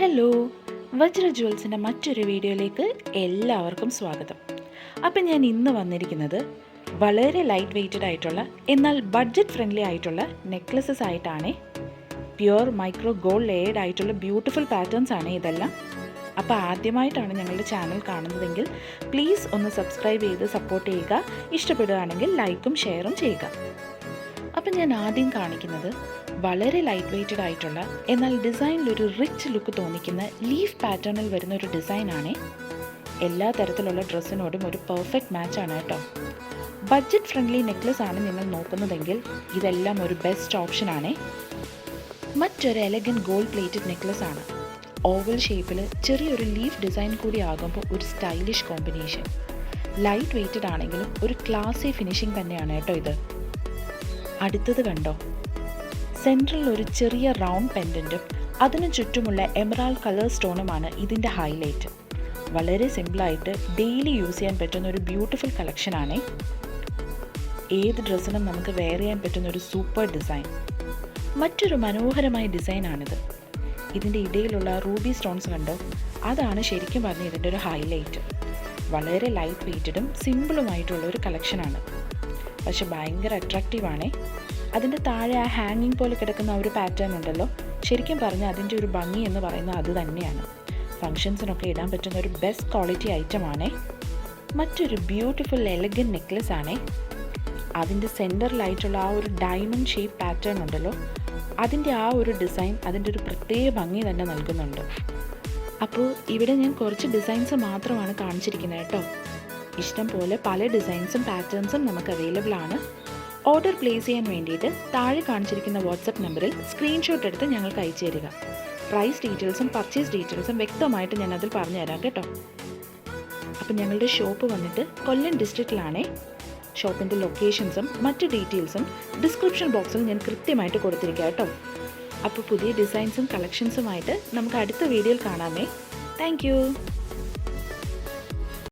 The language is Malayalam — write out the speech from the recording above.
ഹലോ വജ്ര ജ്വൽസിന്റെ മറ്റൊരു വീഡിയോയിലേക്ക് എല്ലാവർക്കും സ്വാഗതം. അപ്പം ഞാൻ ഇന്ന് വന്നിരിക്കുന്നത് വളരെ ലൈറ്റ് വെയ്റ്റഡ് ആയിട്ടുള്ള എന്നാൽ ബഡ്ജറ്റ് ഫ്രണ്ട്ലി ആയിട്ടുള്ള നെക്ലസസ് ആയിട്ടാണ്. പ്യുവർ മൈക്രോ ഗോൾഡ് ലെയർഡ് ആയിട്ടുള്ള ബ്യൂട്ടിഫുൾ പാറ്റേൺസ് ആണ് ഇതെല്ലാം. അപ്പോൾ ആദ്യമായിട്ടാണ് ഞങ്ങളുടെ ചാനൽ കാണുന്നതെങ്കിൽ പ്ലീസ് ഒന്ന് സബ്സ്ക്രൈബ് ചെയ്ത് സപ്പോർട്ട് ചെയ്യുക. ഇഷ്ടപ്പെടുകയാണെങ്കിൽ ലൈക്കും ഷെയറും ചെയ്യുക. അപ്പം ഞാൻ ആദ്യം കാണിക്കുന്നത് വളരെ ലൈറ്റ് വെയ്റ്റഡ് ആയിട്ടുള്ള എന്നാൽ ഡിസൈനിൽ ഒരു റിച്ച് ലുക്ക് തോന്നിക്കുന്ന ലീഫ് പാറ്റേണിൽ വരുന്ന ഒരു ഡിസൈനാണ് എല്ലാ തരത്തിലുള്ള ഡ്രസ്സിനോടും ഒരു പെർഫെക്റ്റ് മാച്ച് ആണ് കേട്ടോ. ബഡ്ജറ്റ് ഫ്രണ്ട്ലി നെക്ലസ് ആണ് നിങ്ങൾ നോക്കുന്നതെങ്കിൽ ഇതെല്ലാം ഒരു ബെസ്റ്റ് ഓപ്ഷനാണ് മറ്റൊരു എലഗൻ ഗോൾഡ് പ്ലേറ്റഡ് നെക്ലസ് ആണ്. ഓവൽ ഷേപ്പിൽ ചെറിയൊരു ലീഫ് ഡിസൈൻ കൂടി ആകുമ്പോൾ ഒരു സ്റ്റൈലിഷ് കോമ്പിനേഷൻ ലൈറ്റ് വെയ്റ്റഡ് ആണെങ്കിലും ഒരു ക്ലാസി ഫിനിഷിംഗ് തന്നെയാണ് കേട്ടോ ഇത്. അടുത്തത് കണ്ടോ? സെൻട്രൽ ഒരു ചെറിയ റൗണ്ട് പെൻഡന്റും അതിനു ചുറ്റുമുള്ള എമറാൾഡ് കളർ സ്റ്റോണുമാണ് ഇതിന്റെ ഹൈലൈറ്റ് വളരെ സിമ്പിളായിട്ട് ഡെയിലി യൂസ് ചെയ്യാൻ പറ്റുന്ന ഒരു ബ്യൂട്ടിഫുൾ കളക്ഷനാണേ ഏത് ഡ്രസ്സിനും നമുക്ക് വെയർ ചെയ്യാൻ പറ്റുന്ന ഒരു സൂപ്പർ ഡിസൈൻ മറ്റൊരു മനോഹരമായ ഡിസൈനാണിത് ഇതിന്റെ ഇടയിലുള്ള റൂബി സ്റ്റോൺസ് കണ്ടോ? അതാണ് ശരിക്കും പറഞ്ഞ ഇതിന്റെ ഒരു ഹൈലൈറ്റ് വളരെ ലൈറ്റ് വെയ്റ്റഡും സിമ്പിളുമായിട്ടുള്ള ഒരു കളക്ഷനാണ് പക്ഷെ ഭയങ്കര അട്രാക്റ്റീവാണേ അതിന്റെ താഴെ ആ ഹാങ്ങിങ് പോലെ കിടക്കുന്ന ഒരു പാറ്റേൺ ഉണ്ടല്ലോ. ശരിക്കും പറഞ്ഞാൽ അതിന്റെ ഒരു ഭംഗി എന്ന് പറയുന്നത് അത് തന്നെയാണ്. ഫങ്ഷൻസിനൊക്കെ ഇടാൻ പറ്റുന്ന ഒരു ബെസ്റ്റ് ക്വാളിറ്റി ഐറ്റം ഐറ്റമാണേ മറ്റൊരു ബ്യൂട്ടിഫുൾ എലഗൻ നെക്ലസ് ആണേ. അതിന്റെ സെന്ററിലായിട്ടുള്ള ആ ഒരു ഡയമണ്ട് ഷേപ്പ് പാറ്റേൺ ഉണ്ടല്ലോ. അതിന്റെ ആ ഒരു ഡിസൈൻ അതിന്റെ ഒരു പ്രത്യേക ഭംഗി തന്നെ നൽകുന്നുണ്ട്. അപ്പോൾ ഇവിടെ ഞാൻ കുറച്ച് ഡിസൈൻസ് മാത്രമാണ് കാണിച്ചിരിക്കുന്നത് കേട്ടോ. ഇഷ്ടം പോലെ പല ഡിസൈൻസും പാറ്റേൺസും നമുക്ക് അവൈലബിൾ ആണ്. ഓർഡർ പ്ലേസ് ചെയ്യാൻ വേണ്ടിയിട്ട് താഴെ കാണിച്ചിരിക്കുന്ന വാട്സപ്പ് നമ്പറിൽ സ്ക്രീൻഷോട്ട് എടുത്ത് ഞങ്ങൾക്ക് അയച്ചു തരിക. പ്രൈസ് ഡീറ്റെയിൽസും പർച്ചേസ് ഡീറ്റെയിൽസും വ്യക്തമായിട്ട് ഞാൻ അതിൽ പറഞ്ഞു തരാം കേട്ടോ. അപ്പം ഞങ്ങളുടെ ഷോപ്പ് വന്നിട്ട് കൊല്ലം ഡിസ്ട്രിക്റ്റിലാണേ ഷോപ്പിന്റെ ലൊക്കേഷൻസും മറ്റ് ഡീറ്റെയിൽസും ഡിസ്ക്രിപ്ഷൻ ബോക്സിൽ ഞാൻ കൃത്യമായിട്ട് കൊടുത്തിരിക്കുക കേട്ടോ. അപ്പോൾ പുതിയ ഡിസൈൻസും കളക്ഷൻസുമായിട്ട് നമുക്ക് അടുത്ത വീഡിയോയിൽ കാണാമേ. താങ്ക്